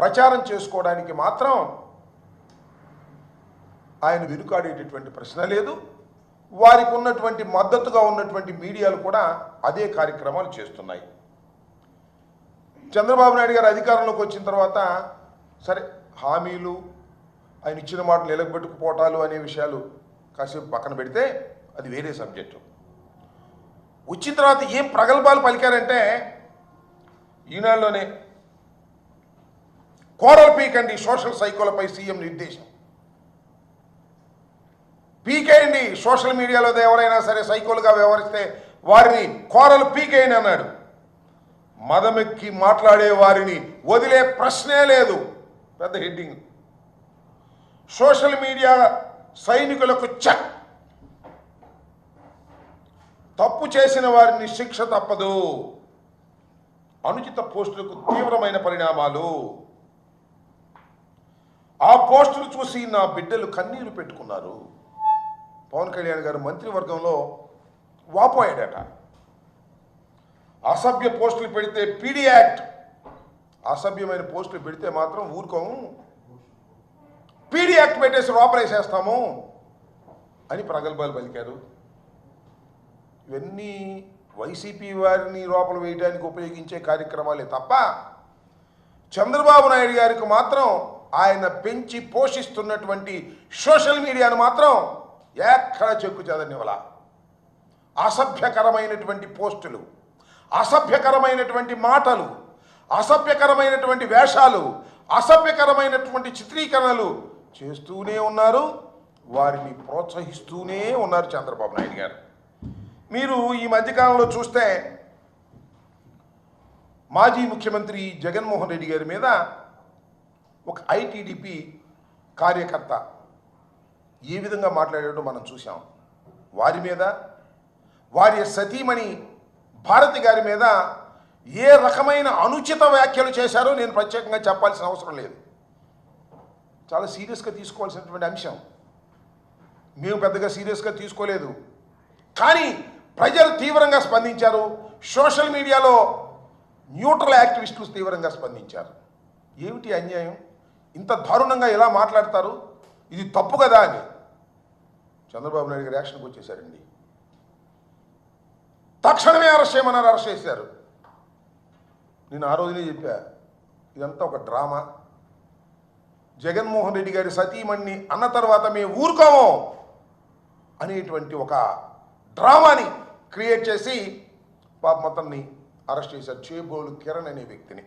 ప్రచారం చేసుకోవడానికి మాత్రం ఆయన వెనుకాడేటటువంటి ప్రశ్న లేదు. వారికి ఉన్నటువంటి మద్దతుగా ఉన్నటువంటి మీడియాలు కూడా అదే కార్యక్రమాలు చేస్తున్నాయి. చంద్రబాబు నాయుడు గారు అధికారంలోకి వచ్చిన తర్వాత సరే హామీలు ఆయన ఇచ్చిన మాట నిలబెట్టుకుపోవటాలు అనే విషయాలు కాసేపు పక్కన పెడితే అది వేరే సబ్జెక్టు. వచ్చిన తర్వాత ఏం ప్రగల్భాలు పలికారంటే ఈనాడులోనే కోరల్ పీకండి సోషల్ సైకోలపై సీఎం నిర్దేశం. పీకేయండి సోషల్ మీడియాలో ఎవరైనా సరే సైకోలుగా వ్యవహరిస్తే వారిని కోరలు పీకేయండి అన్నాడు. మదమెక్కి మాట్లాడే వారిని వదిలే ప్రశ్నే లేదు. పెద్ద హెడ్డింగ్. సోషల్ మీడియా సైనికులకు చెక్. తప్పు చేసిన వారిని శిక్ష తప్పదు. అనుచిత పోస్టులకు తీవ్రమైన పరిణామాలు. ఆ పోస్టులు చూసి నా బిడ్డలు కన్నీరు పెట్టుకున్నారు. పవన్ కళ్యాణ్ గారు మంత్రివర్గంలో వాపోయాడట. అసభ్య పోస్టులు పెడితే పీడీ యాక్ట్. అసభ్యమైన పోస్టులు పెడితే మాత్రం ఊరుకోము పీడీ యాక్ట్ పెట్టేసి లోపలేసేస్తాము అని ప్రగల్భాలు పలికారు. ఇవన్నీ వైసీపీ వారిని లోపల వేయడానికి ఉపయోగించే కార్యక్రమాలే తప్ప చంద్రబాబు నాయుడు గారికి మాత్రం ఆయన పెంచి పోషిస్తున్నటువంటి సోషల్ మీడియాను మాత్రం ఎక్కడ చెక్కు చెదనివ్వాల. అసభ్యకరమైనటువంటి పోస్టులు అసభ్యకరమైనటువంటి మాటలు అసభ్యకరమైనటువంటి వేషాలు అసభ్యకరమైనటువంటి చిత్రీకరణలు చేస్తూనే ఉన్నారు వారిని ప్రోత్సహిస్తూనే ఉన్నారు చంద్రబాబు నాయుడు గారు. మీరు ఈ మధ్యకాలంలో చూస్తే మాజీ ముఖ్యమంత్రి జగన్మోహన్ రెడ్డి గారి మీద ఒక ఐటీడీపీ కార్యకర్త ఏ విధంగా మాట్లాడాడో మనం చూసాం వారి మీద వారి సతీమణి భారతి గారి మీద ఏ రకమైన అనుచిత వ్యాఖ్యలు చేశారో నేను ప్రత్యేకంగా చెప్పాల్సిన అవసరం లేదు. చాలా సీరియస్గా తీసుకోవాల్సినటువంటి అంశం. మేము పెద్దగా సీరియస్గా తీసుకోలేదు. కానీ ప్రజలు తీవ్రంగా స్పందించారు. సోషల్ మీడియాలో న్యూట్రల్ యాక్టివిస్టులు తీవ్రంగా స్పందించారు. ఏమిటి అన్యాయం? ఇంత దారుణంగా ఎలా మాట్లాడతారు? ఇది తప్పు కదా అని. చంద్రబాబు నాయుడు గారు యాక్షన్కి వచ్చేసారండి. తక్షణమే అరెస్ట్ చేయమన్నారు అరెస్ట్ చేశారు. నేను ఆ రోజునే చెప్పా ఇదంతా ఒక డ్రామా. జగన్మోహన్ రెడ్డి గారి సతీమణ్ణి అన్న తర్వాత మేము ఊరుకోము అనేటువంటి ఒక డ్రామాని క్రియేట్ చేసి పాపం అతన్ని అరెస్ట్ చేశారు. చేబోలు కిరణ్ అనే వ్యక్తిని.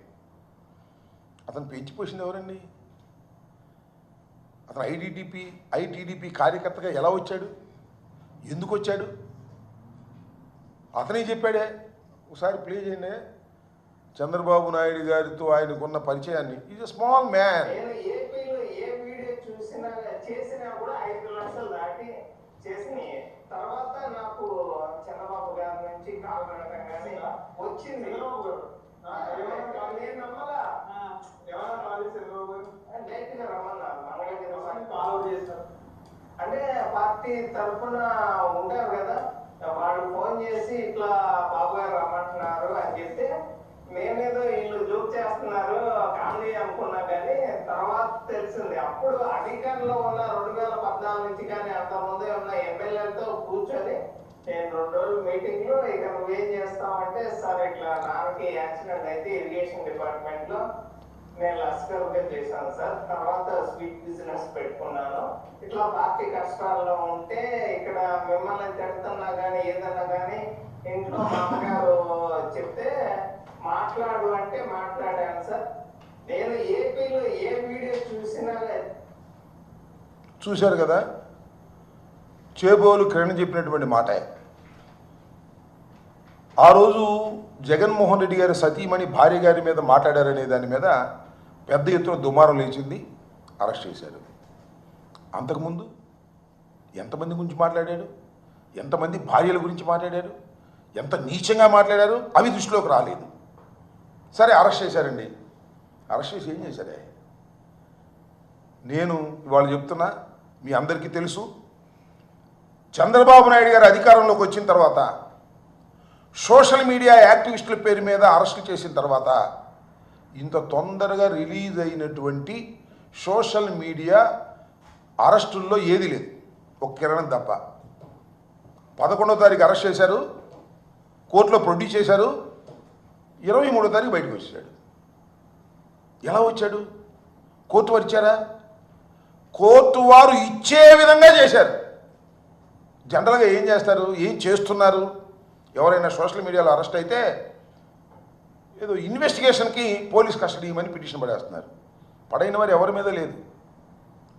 అతను పెంచిపోసింది ఎవరండి? అతను ఐడిటిపి ఐటీడీపీ కార్యకర్తగా ఎలా వచ్చాడు? ఎందుకు వచ్చాడు? అతనే చెప్పాడే ఒకసారి ప్లే చేయండి. చంద్రబాబు నాయుడు గారితో ఆయనకున్న పరిచయాన్ని. ఈజ్ స్మాల్ మ్యాన్ నేను ఏపీలో ఏ వీడియో చూసినా చేసినా కూడా ఐదు లక్షలు దాటి చేసి తర్వాత నాకు చంద్రబాబు గారి నుంచి కాల్ వెళ్ళడం కానీ వచ్చింది. నేను నమ్మలా. లేట్గా ఫాలో మంగళగిరి అంటే పార్టీ తరఫున ఉంటారు కదా వాళ్ళు ఫోన్ చేసి ఇట్లా బాబు గారు రమ్మంటున్నారు అని చెప్తే మేమేదో వీళ్ళు జోక్ చేస్తున్నారు కామెడీ అనుకున్నా కానీ తర్వాత తెలిసింది. అప్పుడు అధికారంలో ఉన్న రెండు వేల పద్నాలుగు నుంచి కానీ అంత ముందే ఉన్న ఎమ్మెల్యేలతో కూర్చొని నేను రెండు రోజులు మీటింగ్లో ఇక నువ్వేం చేస్తావంటే సార్ ఇట్లా నాన్నకి యాక్సిడెంట్ అయితే ఇరిగేషన్ డిపార్ట్మెంట్లో నేను లస్కర్గా చేశాను సార్. తర్వాత స్వీట్ బిజినెస్ పెట్టుకున్నాను. ఇట్లా పార్టీ కష్టాల్లో ఉంటే ఇక్కడ మిమ్మల్ని తిడుతున్నా కానీ ఏదన్నా కానీ ఇంట్లో మా అమ్మగారు చెప్తే మాట్లాడు అంటే మాట్లాడాను సార్. నేను ఏపీలో ఏ వీడియో చూసినా చూశారు కదా? చేబోలు కిరణ్ చెప్పినటువంటి మాట. ఆ రోజు జగన్మోహన్ రెడ్డి గారి సతీమణి భార్య గారి మీద మాట్లాడారనే దాని మీద పెద్ద ఎత్తున దుమారం లేచింది అరెస్ట్ చేశారు. అంతకుముందు ఎంతమంది గురించి మాట్లాడాడు? ఎంతమంది భార్యల గురించి మాట్లాడారు ఎంత నీచంగా మాట్లాడారు? అవి దృష్టిలోకి రాలేదు. సరే అరెస్ట్ చేశారండి. అరెస్ట్ చేసి ఏం చేశారే? నేను ఇవాళ చెప్తున్నా మీ అందరికీ తెలుసు చంద్రబాబు నాయుడు గారు అధికారంలోకి వచ్చిన తర్వాత సోషల్ మీడియా యాక్టివిస్టుల పేరు మీద అరెస్టు చేసిన తర్వాత ఇంత తొందరగా రిలీజ్ అయినటువంటి సోషల్ మీడియా అరెస్టుల్లో ఏది లేదు. ఒక కిరణం తప్ప. పదకొండో తారీఖు అరెస్ట్ చేశారు. కోర్టులో ప్రొడ్యూస్ చేశారు. ఇరవై మూడో తారీఖు బయటకు వచ్చాడు. ఎలా వచ్చాడు? కోర్టు వారు ఇచ్చారా? కోర్టు వారు ఇచ్చే విధంగా చేశారు. జనరల్గా ఏం చేస్తారు? ఏం చేస్తున్నారు? ఎవరైనా సోషల్ మీడియాలో అరెస్ట్ అయితే ఏదో ఇన్వెస్టిగేషన్కి పోలీస్ కస్టడీ ఇవ్వమని పిటిషన్ పడేస్తున్నారు. పడైన వారు ఎవరి మీద లేదు.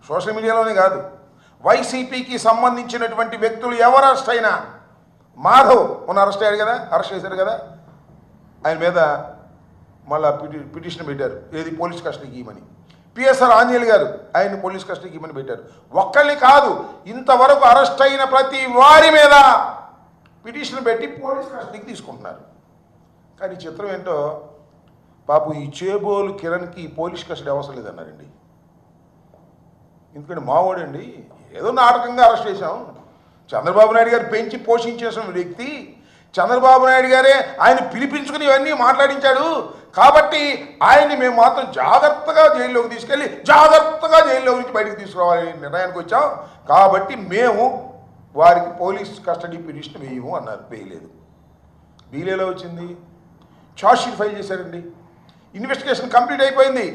సోషల్ మీడియాలోనే కాదు. వైసీపీకి సంబంధించినటువంటి వ్యక్తులు ఎవరు అరెస్ట్ అయినా మాధవ్ మొన్న అరెస్ట్ అయ్యాడు కదా అరెస్ట్ చేశారు కదా ఆయన మీద మళ్ళా పిటి పిటిషన్ పెట్టారు. ఏది పోలీస్ కస్టడీకి ఇవ్వమని. పిఎస్ఆర్ ఆంజనేయులు గారు ఆయన పోలీస్ కస్టడీకి ఇవ్వమని పెట్టారు. ఒక్కళ్ళని కాదు ఇంతవరకు అరెస్ట్ అయిన ప్రతి వారి మీద పిటిషన్ పెట్టి పోలీస్ కస్టడీకి తీసుకుంటున్నారు. కానీ చిత్రం ఏంటో పాపం ఈ చేబోలు కిరణ్కి పోలీస్ కస్టడీ అవసరం లేదన్నారండి. ఎందుకంటే మావాడండి ఏదో నాటకంగా అరెస్ట్ చేశాం. చంద్రబాబు నాయుడు గారు పెంచి పోషించేసిన వ్యక్తి చంద్రబాబు నాయుడు గారే ఆయన పిలిపించుకుని ఇవన్నీ మాట్లాడించాడు. కాబట్టి ఆయన్ని మేము మాత్రం జాగ్రత్తగా జైల్లోకి తీసుకెళ్ళి జాగ్రత్తగా జైల్లో నుంచి బయటకు తీసుకురావాలని నిర్ణయానికి వచ్చాం. కాబట్టి మేము వారికి పోలీస్ కస్టడీ పిటిషన్ వేయము అన్నారు. వేయలేదు. బీలేలో వచ్చింది? షీట్ ఫైల్ చేశారండి. ఇన్వెస్టిగేషన్ కంప్లీట్ అయిపోయింది.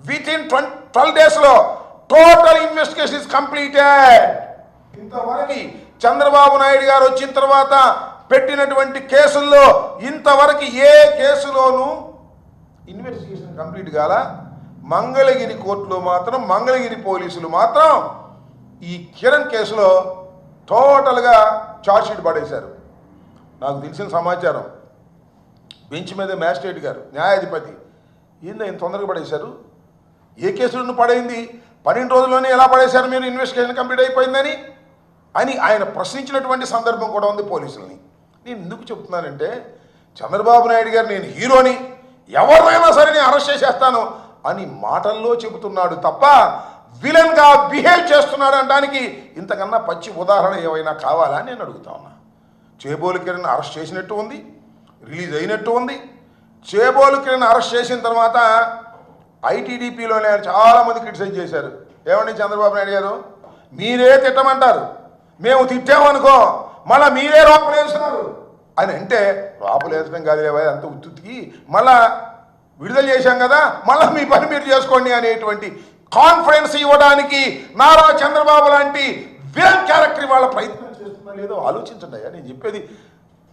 విత్ ఇన్ ట్వంటీ ట్వెల్వ్ డేస్లో టోటల్ ఇన్వెస్టిగేషన్ ఇస్ కంప్లీటెడ్ ఇంతవరకు చంద్రబాబు నాయుడు గారు వచ్చిన తర్వాత పెట్టినటువంటి కేసుల్లో ఇంతవరకు ఏ కేసులోనూ ఇన్వెస్టిగేషన్ కంప్లీట్ కాల. మంగళగిరి కోర్టులో మాత్రం మంగళగిరి పోలీసులు మాత్రం ఈ కిరణ్ కేసులో టోటల్గా ఛార్జ్షీట్ పడేశారు. నాకు తెలిసిన సమాచారం. బెంచ్ మీద మ్యాజిస్ట్రేట్ గారు న్యాయాధిపతి. ఏందో ఇంత తొందరగా పడేశారు. ఏ కేసులను పడైంది పన్నెండు రోజుల్లోనే ఎలా పడేశారు మీరు? ఇన్వెస్టిగేషన్ కంప్లీట్ అయిపోయిందని అని ఆయన ప్రశ్నించినటువంటి సందర్భం కూడా ఉంది పోలీసుల్ని. నేను ఎందుకు చెప్తున్నానంటే చంద్రబాబు నాయుడు గారు నేను హీరోని ఎవరైనా సరే నేను అరెస్ట్ చేసేస్తాను అని మాటల్లో చెబుతున్నాడు తప్ప విలన్గా బిహేవ్ చేస్తున్నాడు అనడానికి ఇంతకన్నా పచ్చి ఉదాహరణ ఏమైనా కావాలా అని నేను అడుగుతా ఉన్నా. చేబోలు కిరణ్ అరెస్ట్ చేసినట్టు ఉంది. రిలీజ్ అయినట్టు ఉంది. చేబోలు కిరణ్ అరెస్ట్ చేసిన తర్వాత ఐటీడీపీలోనే చాలామంది క్రిటిసైజ్ చేశారు. ఏమండి చంద్రబాబు నాయుడు గారు? మీరే తిట్టమంటారు. మేము తిట్టామనుకో మళ్ళీ మీరే లోపలేస్తున్నారు అని అంటే రోపలేసడం కాదు లేవా అంత ఉత్తుతికి మళ్ళా విడుదల చేశాం కదా మళ్ళీ మీ పని మీరు చేసుకోండి అనేటువంటి కాన్ఫిడెన్స్ ఇవ్వడానికి నారా చంద్రబాబు లాంటి విలన్ క్యారెక్టర్ వాళ్ళ ప్రయత్నం చేస్తున్నా లేదో ఆలోచించండి అయ్యా. నేను చెప్పేది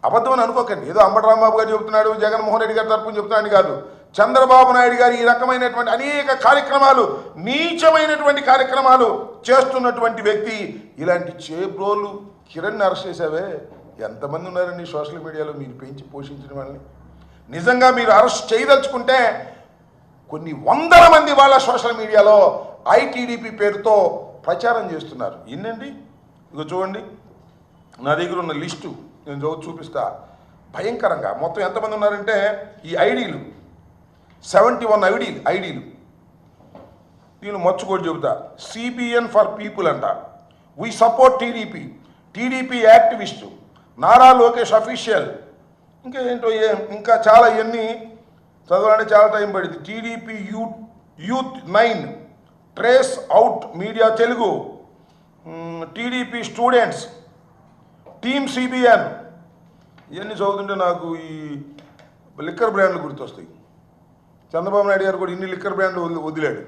అబద్ధం అని అనుకోకండి. ఏదో అంబటి రాంబాబు గారు చెబుతున్నాడు జగన్మోహన్ రెడ్డి గారు తరపున చెబుతున్నాడు కాదు. చంద్రబాబు నాయుడు గారు ఈ రకమైనటువంటి అనేక కార్యక్రమాలు నీచమైనటువంటి కార్యక్రమాలు చేస్తున్నటువంటి వ్యక్తి ఇలాంటి చేబ్రోలు కిరణ్ అరెస్ట్ చేసావే ఎంతమంది ఉన్నారండి సోషల్ మీడియాలో మీరు పెంచి పోషించిన వాళ్ళని? నిజంగా మీరు అరెస్ట్ చేయదలుచుకుంటే కొన్ని వందల మంది వాళ్ళ సోషల్ మీడియాలో ఐటీడీపీ పేరుతో ప్రచారం చేస్తున్నారు. ఏంటండి ఇక చూడండి. నా దగ్గర ఉన్న లిస్టు. నేను చదువు చూపిస్తా. భయంకరంగా. మొత్తం ఎంతమంది ఉన్నారంటే ఈ ఐడీలు. Seventy one ఐడీలు ఐడీలు. దీని మచ్చుకోటి చెబుతా. సిబిఎన్ ఫర్ పీపుల్ అంట. We support TDP TDP activist Nara Lokesh official ఇంకా ఏంటో ఏ- ఇంకా చాలా ఇవన్నీ చదవాలంటే చాలా టైం పడింది TDP youth youth nine trace out media Telugu. TDP students team CBN ఇవన్నీ చదువుతుంటే నాకు ఈ లిక్కర్ బ్రాండ్లు గుర్తొస్తాయి. చంద్రబాబు నాయుడు గారు కూడా ఇన్ని లిక్కర్ బ్రాండ్లు వదిలి- వదిలాడు.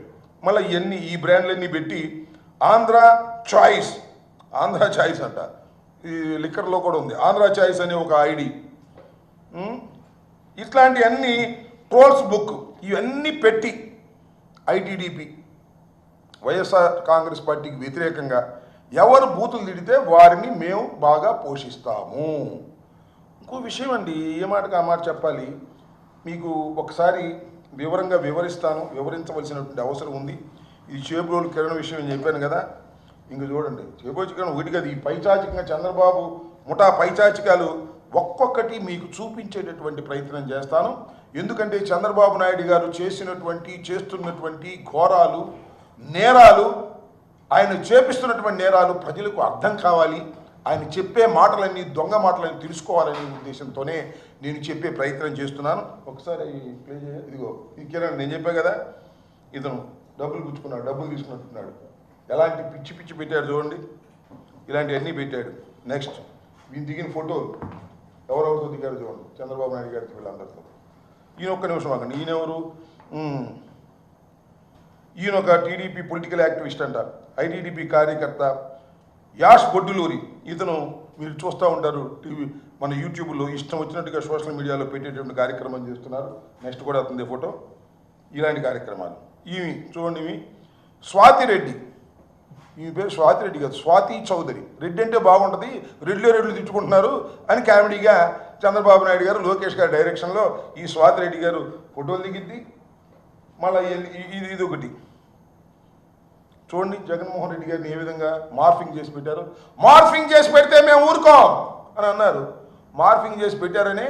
మళ్ళీ ఇవన్నీ ఈ బ్రాండ్లన్నీ పెట్టి ఆంధ్ర చాయిస్ ఆంధ్ర చాయిస్ అంట. ఈ లిక్కర్లో కూడా ఉంది. ఆంధ్ర చాయిస్ అనే ఒక ఐడి. ఇట్లాంటివన్నీ ట్రోల్స్ బుక్ ఇవన్నీ పెట్టి ఐటీడీపీ వైఎస్ఆర్ కాంగ్రెస్ పార్టీకి వ్యతిరేకంగా ఎవరు బూతులు తిడితే వారిని మేము బాగా పోషిస్తాము. ఇంకో విషయం అండి. ఏ మాటకు ఆ మాట చెప్పాలి? మీకు ఒకసారి వివరంగా వివరిస్తాను. వివరించవలసినటువంటి అవసరం ఉంది. ఇది చేబ్రోలు కిరణ్ విషయం నేను చెప్పాను కదా. ఇంక చూడండి. చేబోజు కిరణ్ ఒకటి కదా ఈ పైచాచికంగా చంద్రబాబు ముఠా పైచాచికాలు ఒక్కొక్కటి మీకు చూపించేటటువంటి ప్రయత్నం చేస్తాను. ఎందుకంటే చంద్రబాబు నాయుడు గారు చేసినటువంటి చేస్తున్నటువంటి ఘోరాలు నేరాలు ఆయన చేపిస్తున్నటువంటి నేరాలు ప్రజలకు అర్థం కావాలి. ఆయన చెప్పే మాటలన్నీ దొంగ మాటలని తెలుసుకోవాలనే ఉద్దేశంతోనే నేను చెప్పే ప్రయత్నం చేస్తున్నాను. ఒకసారి ప్లే ఇదిగో ఈ కిరణ్ నేను చెప్పా కదా ఇతను డబ్బులు పుచ్చుకున్నాడు డబ్బులు తీసుకున్నట్టున్నాడు. ఎలాంటి పిచ్చి పిచ్చి పెట్టాడు చూడండి. ఇలాంటివన్నీ పెట్టాడు. నెక్స్ట్ ఈయన దిగిన ఫోటోలు ఎవరెవరితో దిగారు చూడండి. చంద్రబాబు నాయుడు గారితో వీళ్ళందరితో. ఈయన ఒక్క నిమిషం ఆగండి. ఈయన ఎవరు ఈయన ఒక టీడీపీ పొలిటికల్ యాక్టివిస్ట్ అంట. ఐటీడీపీ కార్యకర్త. యాష్ బొడ్డులూరి. ఇతను మీరు చూస్తూ ఉంటారు టీవీ మన యూట్యూబ్లో ఇష్టం వచ్చినట్టుగా సోషల్ మీడియాలో పెట్టేటువంటి కార్యక్రమం చేస్తున్నారు. నెక్స్ట్ కూడా అతని ఫోటో. ఇలాంటి కార్యక్రమాలు. ఈమె చూడండి ఇవి స్వాతి రెడ్డి. ఈమె పేరు స్వాతి రెడ్డి కాదు స్వాతి చౌదరి. రెడ్డి అంటే బాగుంటుంది రెడ్లు రెడ్లు తిట్టుకుంటున్నారు అని కామెడీగా చంద్రబాబు నాయుడు గారు లోకేష్ గారి డైరెక్షన్లో ఈ స్వాతి రెడ్డి గారు ఫోటోలు దిగిద్ది. మళ్ళీ ఇది ఇది ఒకటి. చూడండి జగన్మోహన్ రెడ్డి గారిని ఏ విధంగా మార్ఫింగ్ చేసి పెట్టారు. మార్ఫింగ్ చేసి పెడితే మేము ఊరుకోం అని అన్నారు. మార్ఫింగ్ చేసి పెట్టారని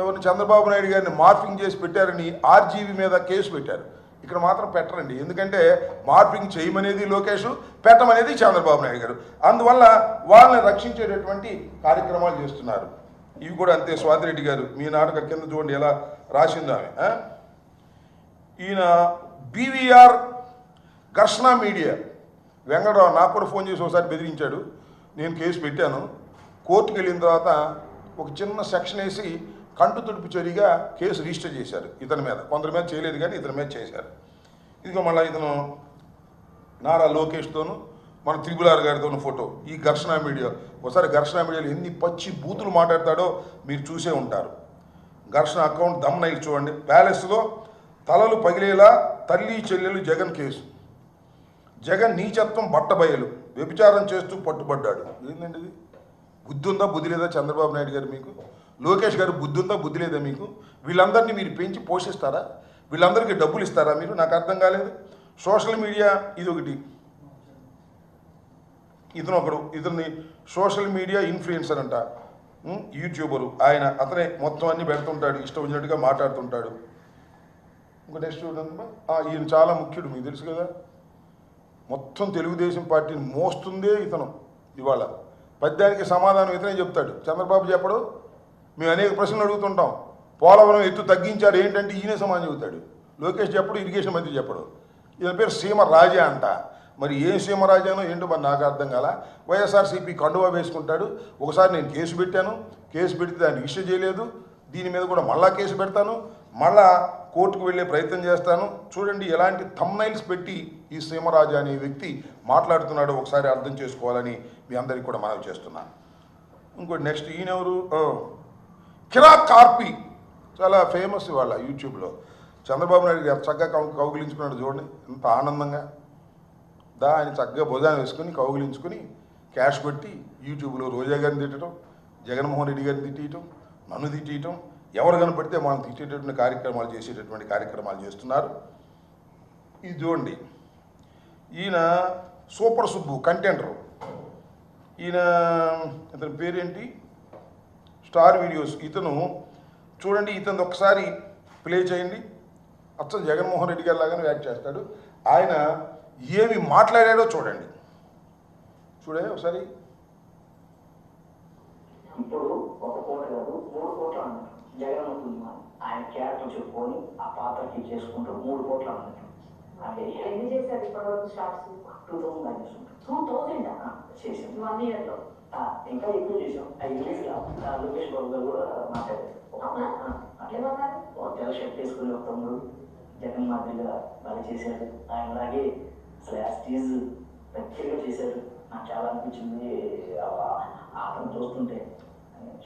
ఎవరిని చంద్రబాబు నాయుడు గారిని మార్ఫింగ్ చేసి పెట్టారని ఆర్జీవీ మీద కేసు పెట్టారు. ఇక్కడ మాత్రం పెట్టరండి. ఎందుకంటే మార్ఫింగ్ చేయమనేది లోకేష్ పెట్టమనేది చంద్రబాబు నాయుడు గారు. అందువల్ల వాళ్ళని రక్షించేటటువంటి కార్యక్రమాలు చేస్తున్నారు. ఇవి కూడా అంతే. స్వాతిరెడ్డి గారు మీ నాటక కింద చూడండి ఎలా రాసిందామె ఈయన బీవీఆర్ ఘర్షణ మీడియా. వెంకటరావు నాకు కూడా ఫోన్ చేసి ఒకసారి బెదిరించాడు. నేను కేసు పెట్టాను. కోర్టుకు వెళ్ళిన తర్వాత ఒక చిన్న సెక్షన్ వేసి కంటు తుడుపు చర్యగా కేసు రిజిస్టర్ చేశారు ఇతని మీద. కొందరి మీద చేయలేదు కానీ ఇతని మీద చేశారు. ఇదిగో మళ్ళీ ఇతను నారా లోకేష్తోను మన త్రిపులార్ గారితోనూ ఫోటో. ఈ ఘర్షణ మీడియా. ఒకసారి ఘర్షణ మీడియాలో ఎన్ని పచ్చి బూతులు మాట్లాడతాడో మీరు చూసే ఉంటారు. ఘర్షణ అకౌంట్ దమ్ నైట్ చూడండి. ప్యాలెస్లో తలలు పగిలేలా తల్లి చెల్లెలు జగన్ కేసు. జగన్ నీచత్వం బట్టబయలు. వ్యభిచారం చేస్తూ పట్టుబడ్డాడు. ఏంటండి ఇది బుద్ధి ఉందా బుద్ధి లేదా చంద్రబాబు నాయుడు గారు మీకు? లోకేష్ గారు బుద్ధి ఉందా బుద్ధి లేదా మీకు? వీళ్ళందరినీ మీరు పెంచి పోషిస్తారా? వీళ్ళందరికీ డబ్బులు ఇస్తారా మీరు? నాకు అర్థం కాలేదు. సోషల్ మీడియా ఇది ఒకటి ఇతను ఒకడు. ఇతన్ని సోషల్ మీడియా ఇన్ఫ్లుయెన్సర్ అంట. యూట్యూబరు. ఆయన అతనే మొత్తం అన్ని పెడుతుంటాడు ఇష్టం వచ్చినట్టుగా మాట్లాడుతుంటాడు. ఇంకా నెక్స్ట్ చూడండి ఈయన చాలా ముఖ్యుడు మీకు తెలుసు కదా. మొత్తం తెలుగుదేశం పార్టీని మోస్తుందే ఇతను ఇవాళ. పద్యానికి సమాధానం ఇతనే చెప్తాడు. చంద్రబాబు చెప్పడు. మేము అనేక ప్రశ్నలు అడుగుతుంటాం. పోలవరం ఎత్తు తగ్గించారు ఏంటంటే ఈయనే సమాధానం చెబుతాడు. లోకేష్ చెప్పడు ఇరిగేషన్ మంత్రి చెప్పడు. ఇతని పేరు సీమ రాజా అంట. మరి ఏ సీమ రాజానో ఏంటో మరి నాకు అర్థం కాల. వైఎస్ఆర్సీపీ కండువా వేసుకుంటాడు. ఒకసారి నేను కేసు పెట్టాను. కేసు పెడితే దాన్ని ఇష్యూ చేయలేదు. దీని మీద కూడా మళ్ళా కేసు పెడతాను. మళ్ళా కోర్టుకు వెళ్ళే ప్రయత్నం చేస్తాను. చూడండి ఎలాంటి థమ్నైల్స్ పెట్టి ఈ సీమరాజు అనే వ్యక్తి మాట్లాడుతున్నాడో ఒకసారి అర్థం చేసుకోవాలని మీ అందరికీ కూడా మనవి చేస్తున్నాను ఇంకోటి నెక్స్ట్ ఈయన ఎవరు? ఓ, కార్పి. చాలా ఫేమస్ ఇవాళ యూట్యూబ్లో చంద్రబాబు నాయుడు గారు చక్కగా కౌ కౌగిలించుకున్నాడు చూడండి. ఎంత ఆనందంగా. దా ఆయన చక్కగా భోజనం వేసుకుని కౌగిలించుకుని క్యాష్ కొట్టి యూట్యూబ్లో రోజా గారిని తిట్టడం జగన్మోహన్ రెడ్డి గారిని తిట్టేయటం నన్ను తిట్టేయటం ఎవరు కనపడితే మనం తిట్టేటటువంటి కార్యక్రమాలు చేసేటటువంటి కార్యక్రమాలు చేస్తున్నారు. ఇది చూడండి. ఈయన సూపర్ సుబ్బు కంటెంటర్. ఈయన ఇతని పేరేంటి? Star videos. ఇతను చూడండి ఇతను ఒకసారి ప్లే చేయండి. అచ్చం జగన్మోహన్ రెడ్డి గారి లాగానే యాక్ట్ చేస్తాడు. ఆయన ఏమి మాట్లాడాడో చూడండి. చూడే ఒకసారి. ఇప్పుడు ఒక కోట కాదు మూడు కోట్ల అన్నారు జగన్ అవుతుంది ఆయన క్యారెక్టర్ చెప్పుకొని ఆ పాత్రకి చేసుకుంటూ మూడు కోట్లు అన్నట్టు ఎన్ని చేశారు ఇప్పటివరకు షార్ట్స్ టూ థౌసండ్ దాకా చేసుకుంటాం టూ థౌజండ్ చేసాం వన్ ఇయర్లో ఇంకా ఎక్కువ చేసాం అవి రిలీజ్ లోకేష్ బాబు గారు కూడా మాట్లాడారు తెల్ల షర్ట్ వేసుకుని ఒక తమ్ముడు జగన్ మాదిరిగా బాగా చేశాడు ఆయనలాగే అసలు యాస్టీజ్ దగ్గరగా చేశాడు నాకు చాలా అనిపించింది అతను చూస్తుంటే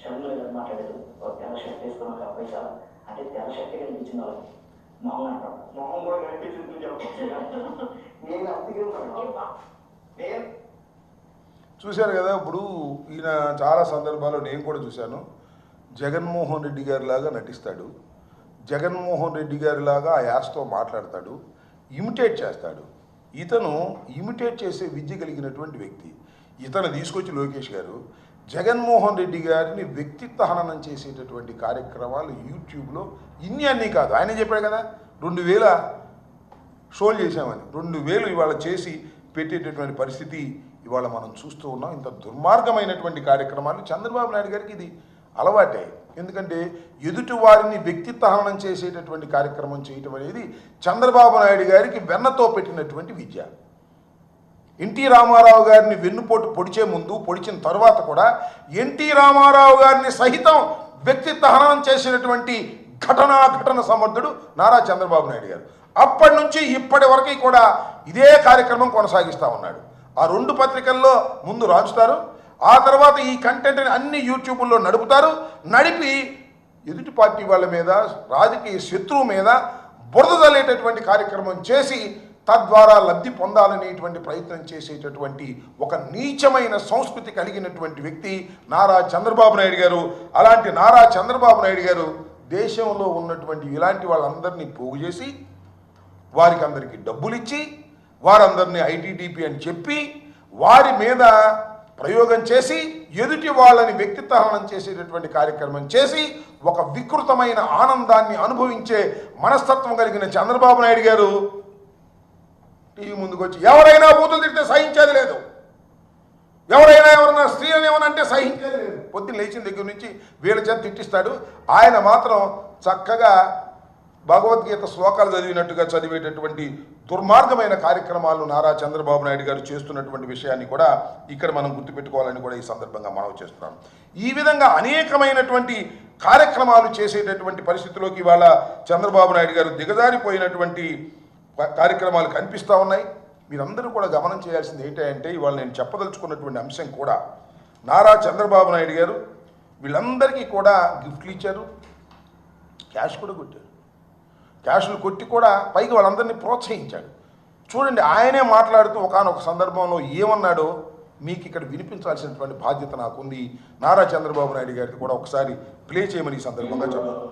షర్మిల గారు మాట్లాడారు ఒక తెల్ల షర్ట్ వేసుకుని ఒక అబ్బాయి చాలా అంటే తెల్ల షర్ట్ కనిపించింది వాళ్ళకి. మొహం అంటాం. మొహం కూడా కనిపించింది నేను అందుకే నేను? చూశారు కదా ఇప్పుడు ఈయన చాలా సందర్భాల్లో నేను కూడా చూశాను. జగన్మోహన్ రెడ్డి గారి లాగా నటిస్తాడు. జగన్మోహన్ రెడ్డి గారి లాగా ఆ యాస్తో మాట్లాడతాడు. ఇమిటేట్ చేస్తాడు. ఇతను ఇమిటేట్ చేసే విద్య కలిగినటువంటి వ్యక్తి. ఇతను తీసుకొచ్చి లోకేష్ గారు జగన్మోహన్ రెడ్డి గారిని వ్యక్తిత్వ హననం చేసేటటువంటి కార్యక్రమాలు యూట్యూబ్లో ఇన్ని అన్నీ కాదు. ఆయన చెప్పాడు కదా రెండు వేల షోలు చేశామని. రెండు వేలు ఇవాళ చేసి పెట్టేటటువంటి పరిస్థితి ఇవాళ మనం చూస్తూ ఉన్నాం. ఇంత దుర్మార్గమైనటువంటి కార్యక్రమాలు చంద్రబాబు నాయుడు గారికి ఇది అలవాటే. ఎందుకంటే ఎదుటి వారిని వ్యక్తిత్వ హననం చేసేటటువంటి కార్యక్రమం చేయటం అనేది చంద్రబాబు నాయుడు గారికి వెన్నతో పెట్టినటువంటి విద్య. ఎన్టీ రామారావు గారిని వెన్నుపోటు పొడిచే ముందు పొడిచిన తర్వాత కూడా ఎన్టీ రామారావు గారిని సహితం వ్యక్తిత్వ హననం చేసినటువంటి ఘటనా ఘటన సమర్థుడు నారా చంద్రబాబు నాయుడు గారు. అప్పటి నుంచి ఇప్పటి వరకు కూడా ఇదే కార్యక్రమం కొనసాగిస్తూ ఉన్నాడు. ఆ రెండు పత్రికల్లో ముందు రాజుతారు ఆ తర్వాత ఈ కంటెంట్ని అన్ని యూట్యూబ్లో నడుపుతారు నడిపి ఎదుటి పార్టీ వాళ్ళ మీద రాజకీయ శత్రువు మీద బురద కార్యక్రమం చేసి తద్వారా లబ్ధి పొందాలనేటువంటి ప్రయత్నం చేసేటటువంటి ఒక నీచమైన సంస్కృతి కలిగినటువంటి వ్యక్తి నారా చంద్రబాబు నాయుడు గారు. అలాంటి నారా చంద్రబాబు నాయుడు గారు దేశంలో ఉన్నటువంటి ఇలాంటి వాళ్ళందరినీ పోగు చేసి వారికి అందరికీ డబ్బులు ఇచ్చి వారందరినీ ఐటీడీపీ అని చెప్పి వారి మీద ప్రయోగం చేసి ఎదుటి వాళ్ళని వ్యక్తిత్వహనం చేసేటటువంటి కార్యక్రమం చేసి ఒక వికృతమైన ఆనందాన్ని అనుభవించే మనస్తత్వం కలిగిన చంద్రబాబు నాయుడు గారు టీవీ ముందుకు వచ్చి ఎవరైనా బూతులు తిడితే సహించేది లేదు. ఎవరైనా ఎవరైనా స్త్రీలను ఏమైనా అంటే సహించేది లేదు. పొద్దున్న లేచిన దగ్గర నుంచి వీళ్ళ చేత తిట్టిస్తాడు. ఆయన మాత్రం చక్కగా భగవద్గీత శ్లోకాలు చదివినట్టుగా చదివేటటువంటి దుర్మార్గమైన కార్యక్రమాలు నారా చంద్రబాబు నాయుడు గారు చేస్తున్నటువంటి విషయాన్ని కూడా ఇక్కడ మనం గుర్తుపెట్టుకోవాలని కూడా ఈ సందర్భంగా మనం చేస్తున్నాం. ఈ విధంగా అనేకమైనటువంటి కార్యక్రమాలు చేసేటటువంటి పరిస్థితిలోకి ఇవాళ చంద్రబాబు నాయుడు గారు దిగజారిపోయినటువంటి కార్యక్రమాలు కనిపిస్తూ ఉన్నాయి. మీరందరూ కూడా గమనం చేయాల్సింది ఏంటంటే ఇవాళ నేను చెప్పదలుచుకున్నటువంటి అంశం కూడా నారా చంద్రబాబు నాయుడు గారు వీళ్ళందరికీ కూడా గిఫ్ట్లు ఇచ్చారు. క్యాష్ కూడా కొట్టారు. క్యాష్లు కొట్టి కూడా పైకి వాళ్ళందరినీ ప్రోత్సహించాడు చూడండి ఆయనే మాట్లాడుతూ ఒకానొక సందర్భంలో ఏమన్నాడో మీకు ఇక్కడ వినిపించాల్సినటువంటి బాధ్యత నాకుంది. నారా చంద్రబాబు నాయుడు గారికి కూడా ఒకసారి ప్లే చేయమని ఈ సందర్భంగా చెప్పారు.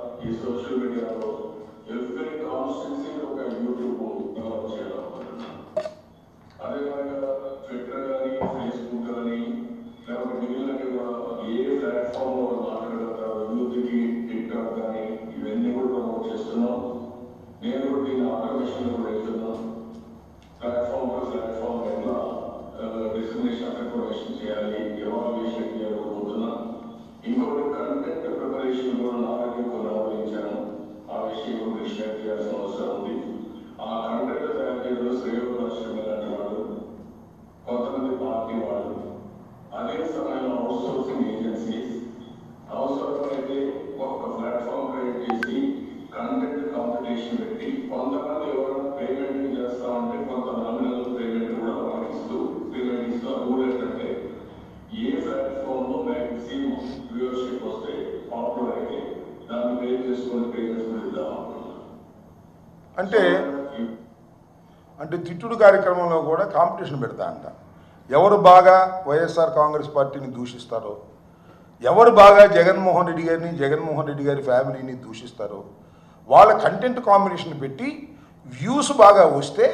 అవుట్సోర్సింగ్ ఏజెన్సీస్ అవసరం అయితే అవసరమైతే ఒక ప్లాట్ఫామ్ క్రియేట్ చేసి కంటెంట్ కాంపిటీషన్ పెట్టి కొంతమంది ఎవరైనా పేమెంట్ చేస్తా ఉంటే కొంత నామినల్ పేమెంట్ కూడా వాళ్ళకి ఇస్తూ పేమెంట్ ఇస్తూ రూల్ ఏంటంటే ఏ ప్లాట్ఫామ్లో మ్యాక్సిమం వ్యూవర్షిప్ వస్తే పాపులర్ అయితే దాన్ని పే చేసుకొని పే చేసుకుని అంటే అంటే తిట్టుడు కార్యక్రమంలో కూడా కాంపిటీషన్ పెడతా అంట. ఎవరు బాగా వైఎస్ఆర్ కాంగ్రెస్ పార్టీని దూషిస్తారో ఎవరు బాగా జగన్మోహన్ రెడ్డి గారిని జగన్మోహన్ రెడ్డి గారి ఫ్యామిలీని దూషిస్తారో వాళ్ళ కంటెంట్ కాంబినేషన్ పెట్టి వ్యూస్ బాగా వస్తే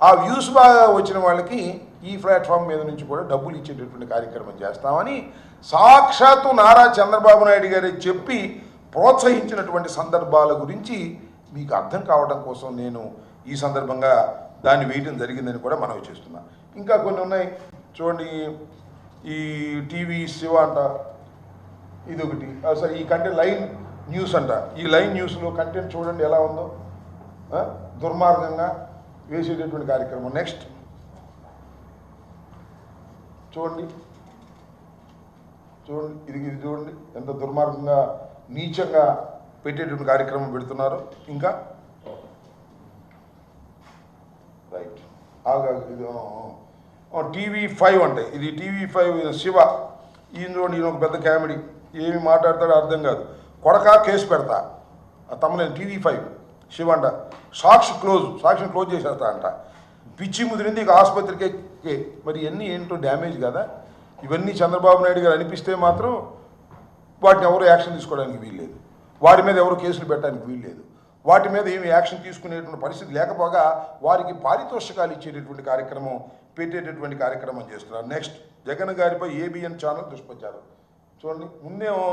ఆ వ్యూస్ బాగా వచ్చిన వాళ్ళకి ఈ ప్లాట్ఫామ్ మీద నుంచి కూడా డబ్బులు ఇచ్చేటటువంటి కార్యక్రమం చేస్తామని సాక్షాత్తు నారా చంద్రబాబు నాయుడు గారే చెప్పి ప్రోత్సహించినటువంటి సందర్భాల గురించి మీకు అర్థం కావడం కోసం నేను ఈ సందర్భంగా దాన్ని వేయడం జరిగిందని కూడా మనవి చేస్తున్నాను ఇంకా కొన్ని ఉన్నాయి. చూడండి ఈ టీవీ శివ అంట ఇది ఒకటి సరే ఈ కంటెంట్ లైన్ న్యూస్ అంట. ఈ లైన్ న్యూస్లో కంటెంట్ చూడండి ఎలా ఉందో. దుర్మార్గంగా వేసేటటువంటి కార్యక్రమం. నెక్స్ట్ చూడండి. చూడండి ఇది ఇది చూడండి. ఎంత దుర్మార్గంగా నీచంగా పెట్టేటువంటి కార్యక్రమం పెడుతున్నారు. ఇంకా? రైట్ ఆగా ఇది టీవీ ఫైవ్ అంటే ఇది టీవీ ఫైవ్ శివ ఈయన నేను ఒక పెద్ద కామెడీ. ఏమి మాట్లాడతాడో అర్థం కాదు. కొడక కేసు పెడతా. ఆ టీవీ ఫైవ్. శివ అంట సాక్షి క్లోజ్ సాక్షిని క్లోజ్ చేసేస్తా అంట. పిచ్చి ముదిరింది ఇక ఆసుపత్రికే మరి ఇవన్నీ ఏంటో డ్యామేజ్ కదా? ఇవన్నీ చంద్రబాబు నాయుడు గారు అనిపిస్తే మాత్రం వాటిని ఎవరు యాక్షన్ తీసుకోవడానికి వీల్లేదు. వారి మీద ఎవరు కేసులు పెట్టడానికి వీల్లేదు. వాటి మీద ఏమి యాక్షన్ తీసుకునేటువంటి పరిస్థితి లేకపోగా వారికి పారితోషికాలు ఇచ్చేటటువంటి కార్యక్రమం పెట్టేటటువంటి కార్యక్రమం చేస్తున్నారు. నెక్స్ట్ జగన్ గారిపై ఏబిఎన్ ఛానల్ దుష్ప్రచారం. చూడండి ముందేమో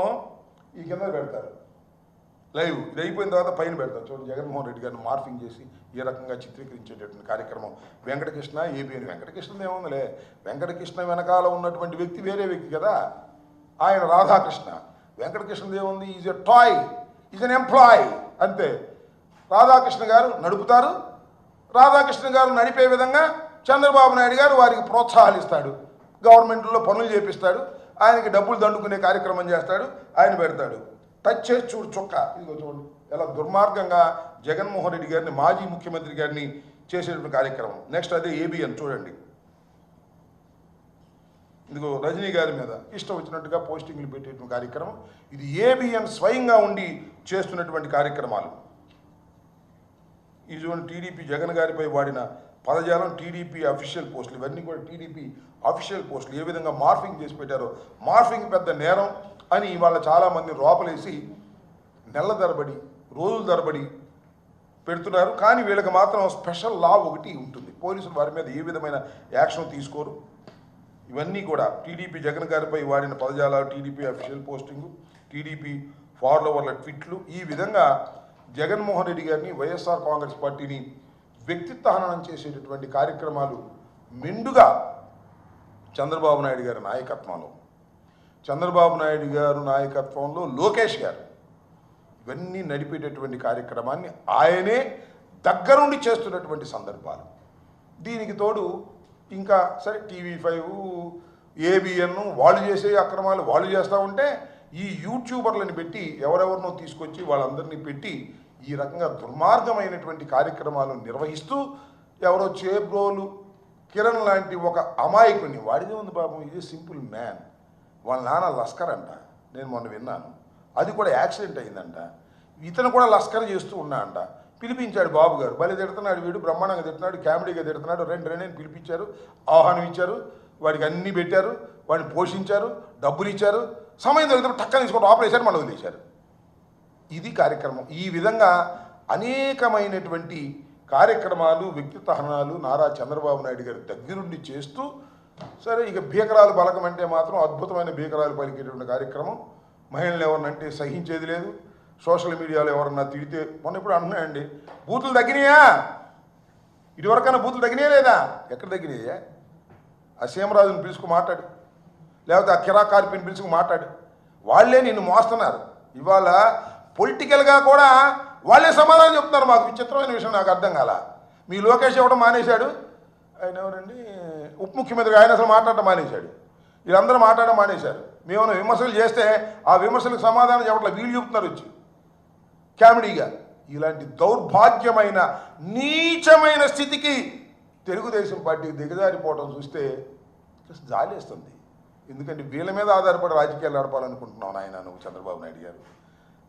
ఈ కింద పెడతారు. లైవ్ ఇది అయిపోయిన తర్వాత పైన పెడతారు. చూడండి జగన్మోహన్ రెడ్డి గారిని మార్ఫింగ్ చేసి ఏ రకంగా చిత్రీకరించేటటువంటి కార్యక్రమం. వెంకటకృష్ణ ఏబిఎన్ వెంకటకృష్ణ ఏముందిలే వెంకటకృష్ణ వెనకాల ఉన్నటువంటి వ్యక్తి వేరే వ్యక్తి కదా. ఆయన రాధాకృష్ణ. వెంకటకృష్ణ ఏముంది? Is a toy is an employ అంతే. రాధాకృష్ణ గారు నడుపుతారు. రాధాకృష్ణ గారు నడిపే విధంగా చంద్రబాబు నాయుడు గారు వారికి ప్రోత్సాహాలు ఇస్తాడు గవర్నమెంట్లో పనులు చేపిస్తాడు. ఆయనకి డబ్బులు దండుకునే కార్యక్రమం చేస్తాడు. ఆయన పెడతాడు. టచ్ చేసి చూడు చుక్క. ఇదిగో చూడు ఎలా దుర్మార్గంగా జగన్మోహన్ రెడ్డి గారిని మాజీ ముఖ్యమంత్రి గారిని చేసేటువంటి కార్యక్రమం. నెక్స్ట్ అదే ఏబిఎన్ చూడండి. ఇదిగో రజనీ గారి మీద ఇష్టం వచ్చినట్టుగా పోస్టింగ్లు పెట్టేటువంటి కార్యక్రమం. ఇది ఏబిఎన్ స్వయంగా ఉండి చేస్తున్నటువంటి కార్యక్రమాలు. ఈ చూడండి టీడీపీ జగన్ గారిపై వాడిన పదజాలం టీడీపీ అఫీషియల్ పోస్టులు ఇవన్నీ కూడా టీడీపీ అఫీషియల్ పోస్టులు. ఏ విధంగా మార్ఫింగ్ చేసి పెట్టారో మార్ఫింగ్ పెద్ద నేరం అని ఇవాళ చాలామంది రోపలేసి నెల ధరబడి రోజుల తరబడి పెడుతున్నారు. కానీ వీళ్ళకి మాత్రం స్పెషల్ లా ఒకటి ఉంటుంది. పోలీసులు వారి మీద ఏ విధమైన యాక్షన్ తీసుకోరు. ఇవన్నీ కూడా టీడీపీ జగన్ గారిపై వాడిన పదజాలాలు టీడీపీ అఫీషియల్ పోస్టింగు టీడీపీ ఫాలోవర్ల ట్విట్లు. ఈ విధంగా జగన్మోహన్ రెడ్డి గారిని వైఎస్ఆర్ కాంగ్రెస్ పార్టీని వ్యక్తిత్వ హననం చేసేటటువంటి కార్యక్రమాలు మెండుగా చంద్రబాబు నాయుడు గారి నాయకత్వంలో చంద్రబాబు నాయుడు గారు నాయకత్వంలో లోకేష్ గారు ఇవన్నీ నడిపేటటువంటి కార్యక్రమాన్ని ఆయనే దగ్గరుండి చేస్తున్నటువంటి సందర్భాలు. దీనికి తోడు ఇంకా సరే టీవీ ఫైవ్ ఏబిఎన్ వాళ్ళు చేసే అక్రమాలు వాళ్ళు చేస్తూ ఉంటే ఈ యూట్యూబర్లను పెట్టి ఎవరెవరినో తీసుకొచ్చి వాళ్ళందరినీ పెట్టి ఈ రకంగా దుర్మార్గమైనటువంటి కార్యక్రమాలు నిర్వహిస్తూ ఎవరో చేబ్రోలు కిరణ్ లాంటి ఒక అమాయకుడిని వాడిదే ఉంది పాపం ఇది సింపుల్ మ్యాన్ వాళ్ళ నాన్న లస్కర్ అంట నేను మొన్న విన్నాను అది కూడా యాక్సిడెంట్ అయిందంట ఇతను కూడా లస్కర్ చేస్తూ ఉన్నా అంట పిలిపించాడు బాబు గారు బలి తిడుతున్నాడు వీడు బ్రహ్మాండంగా తిడుతున్నాడు కామెడీగా తిడుతున్నాడు రెండు రెండు పిలిపించారు ఆహ్వానం ఇచ్చారు వాడికి అన్నీ పెట్టారు వాడిని పోషించారు డబ్బులు ఇచ్చారు సమయం దొరికితే టక్కన తీసుకొని ఆపరేషన్ మనం వదిలేశారు ఇది కార్యక్రమం. ఈ విధంగా అనేకమైనటువంటి కార్యక్రమాలు వ్యక్తిత్వహనాలు నారా చంద్రబాబు నాయుడు గారి దగ్గరుండి చేస్తూ సరే ఇక భీకరాలు బలకం అంటే మాత్రం అద్భుతమైన భీకరాలు పలికేటువంటి కార్యక్రమం. మహిళలు ఎవరినంటే సహించేది లేదు. సోషల్ మీడియాలో ఎవరన్నా తిడితే మొన్న ఇప్పుడు అంటున్నాయండి బూతులు తగ్గినాయా? ఇటువరకన్నా బూతులు తగ్గినాయా లేదా? ఎక్కడ తగ్గినాయా? ఆ సీమరాజుని పిలుచుకు మాట్లాడు. లేకపోతే ఆ కిరా కార్పిని పిలుచుకు మాట్లాడు. వాళ్ళే నిన్ను మోస్తున్నారు. ఇవాళ పొలిటికల్గా కూడా వాళ్ళే సమాధానం చెప్తున్నారు మాకు. విచిత్రమైన విషయం నాకు అర్థం కాల. మీ లోకేష్ ఇవ్వడం మానేశాడు. ఆయన ఎవరండి? ఉప ముఖ్యమంత్రి ఆయన అసలు మాట్లాడటం మానేశాడు. వీళ్ళందరూ మాట్లాడడం మానేశారు. మేమైనా విమర్శలు చేస్తే ఆ విమర్శలకు సమాధానం చెప్పట్లేదు వీళ్ళు చెప్తున్నారు వచ్చి. కామెడీగా. ఇలాంటి దౌర్భాగ్యమైన నీచమైన స్థితికి తెలుగుదేశం పార్టీ దిగజారిపోవడం చూస్తే just జాలేస్తుంది. ఎందుకంటే వీళ్ళ మీద ఆధారపడి రాజకీయాలు నడపాలనుకుంటున్నావు ఆయన నువ్వు చంద్రబాబు నాయుడు గారు.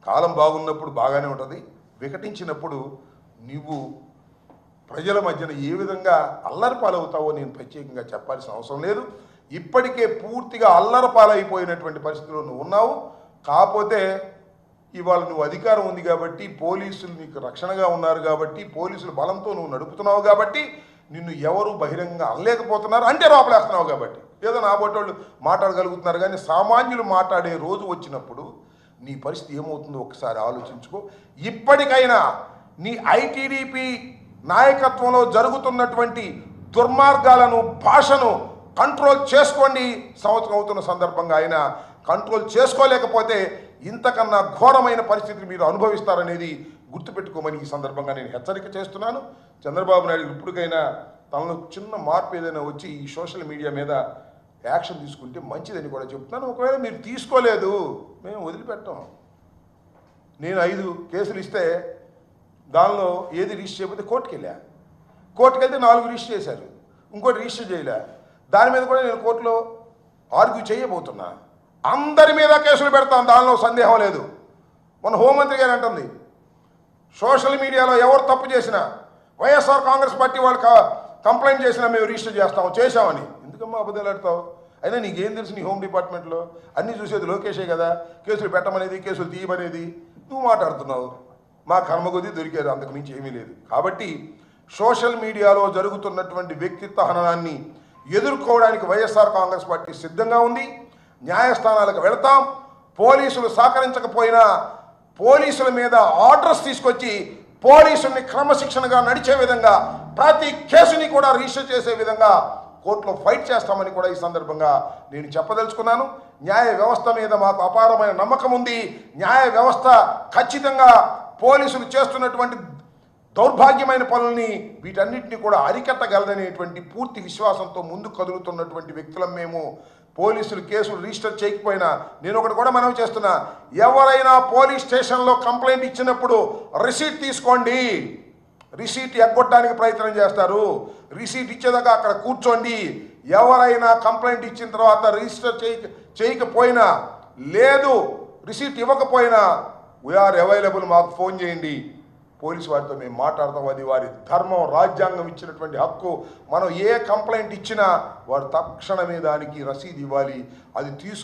కాలం బాగున్నప్పుడు బాగానే ఉంటుంది. వికటించినప్పుడు నువ్వు ప్రజల మధ్యన ఏ విధంగా అల్లరిపాలవుతావో నేను ప్రత్యేకంగా చెప్పాల్సిన అవసరం లేదు. ఇప్పటికే పూర్తిగా అల్లరపాలైపోయినటువంటి పరిస్థితిలో నువ్వు ఉన్నావు. కాకపోతే ఇవాళ నువ్వు అధికారం ఉంది కాబట్టి పోలీసులు నీకు రక్షణగా ఉన్నారు కాబట్టి పోలీసుల బలంతో నువ్వు నడుపుతున్నావు కాబట్టి నిన్ను ఎవరు బహిరంగంగా అనలేకపోతున్నారు అంటే లోపలేస్తున్నావు కాబట్టి. ఏదో నా బొట్టోళ్ళు మాట్లాడగలుగుతున్నారు కానీ సామాన్యులు మాట్లాడే రోజు వచ్చినప్పుడు నీ పరిస్థితి ఏమవుతుందో ఒకసారి ఆలోచించుకో. ఇప్పటికైనా నీ ఐటీడీపీ నాయకత్వంలో జరుగుతున్నటువంటి దుర్మార్గాలను భాషను కంట్రోల్ చేసుకోండి సంవత్సరం అవుతున్న సందర్భంగా. ఆయన కంట్రోల్ చేసుకోలేకపోతే ఇంతకన్నా ఘోరమైన పరిస్థితిని మీరు అనుభవిస్తారనేది గుర్తుపెట్టుకోమని ఈ సందర్భంగా నేను హెచ్చరిక చేస్తున్నాను. చంద్రబాబు నాయుడు ఇప్పటికైనా తనలో చిన్న మార్పు ఏదైనా వచ్చి ఈ సోషల్ మీడియా మీద యాక్షన్ తీసుకుంటే మంచిదని కూడా చెప్తున్నాను. ఒకవేళ మీరు తీసుకోలేదు మేము వదిలిపెట్టాం. నేను ఐదు కేసులు ఇస్తే దానిలో ఏది రిజిస్టర్ చేయకపోతే కోర్టుకు వెళ్ళా కోర్టుకు వెళ్తే నాలుగు రిజిస్టర్ చేశారు. ఇంకోటి రిజిస్టర్ చేయలే. దాని మీద కూడా నేను కోర్టులో ఆర్గ్యూ చేయబోతున్నా. అందరి మీద కేసులు పెడతాం దానిలో సందేహం లేదు. మన హోంమంత్రి గారు అంటుంది సోషల్ మీడియాలో ఎవరు తప్పు చేసినా వైఎస్ఆర్ కాంగ్రెస్ పార్టీ వాళ్ళు కంప్లైంట్ చేసినా మేము రిజిస్టర్ చేస్తాము చేశామని. ఎందుకమ్మా అబద్ధాలు ఆడతావు? అయినా నీకేం తెలుసు నీ హోమ్ డిపార్ట్మెంట్లో? అన్నీ చూసేది లోకేషే కదా. కేసులు పెట్టమనేది కేసులు తీయమనేది. నువ్వు మాట్లాడుతున్నావు. మా కర్మ కొద్దీ దొరికేది అంతకు మించి ఏమీ లేదు. కాబట్టి సోషల్ మీడియాలో జరుగుతున్నటువంటి వ్యక్తిత్వ హననాన్ని ఎదుర్కోవడానికి వైఎస్ఆర్ కాంగ్రెస్ పార్టీ సిద్ధంగా ఉంది. న్యాయస్థానాలకు వెళతాం. పోలీసులు సహకరించకపోయినా పోలీసుల మీద ఆర్డర్స్ తీసుకొచ్చి పోలీసుల్ని క్రమశిక్షణగా నడిచే విధంగా ప్రతి కేసుని కూడా రిజిస్టర్ చేసే విధంగా కోర్టులో ఫైట్ చేస్తామని కూడా ఈ సందర్భంగా నేను చెప్పదలుచుకున్నాను. న్యాయ వ్యవస్థ మీద మాకు అపారమైన నమ్మకం ఉంది. న్యాయ వ్యవస్థ ఖచ్చితంగా పోలీసులు చేస్తున్నటువంటి దౌర్భాగ్యమైన పనుల్ని వీటన్నిటిని కూడా అరికట్టగలదనేటువంటి పూర్తి విశ్వాసంతో ముందు కదులుతున్నటువంటి వ్యక్తులం మేము. పోలీసులు కేసులు రిజిస్టర్ చేయకపోయినా నేను ఒకటి కూడా మనవి చేస్తున్నా ఎవరైనా పోలీస్ స్టేషన్లో కంప్లైంట్ ఇచ్చినప్పుడు రిసీట్ తీసుకోండి. రిసీట్ ఎగ్గొట్టడానికి ప్రయత్నం చేస్తారు. రిసీట్ ఇచ్చేదాకా అక్కడ కూర్చోండి. ఎవరైనా కంప్లైంట్ ఇచ్చిన తర్వాత రిజిస్టర్ చేయ చేయకపోయినా లేదు రిసీట్ ఇవ్వకపోయినా వీఆర్ అవైలబుల్ మాకు ఫోన్ చేయండి. పోలీసు వారితో మేము మాట్లాడతాం. అది వారి ధర్మం రాజ్యాంగం ఇచ్చినటువంటి హక్కు. మనం ఏ కంప్లైంట్ ఇచ్చినా వారు తక్షణమే దానికి రసీదు ఇవ్వాలి. అది తీసుకు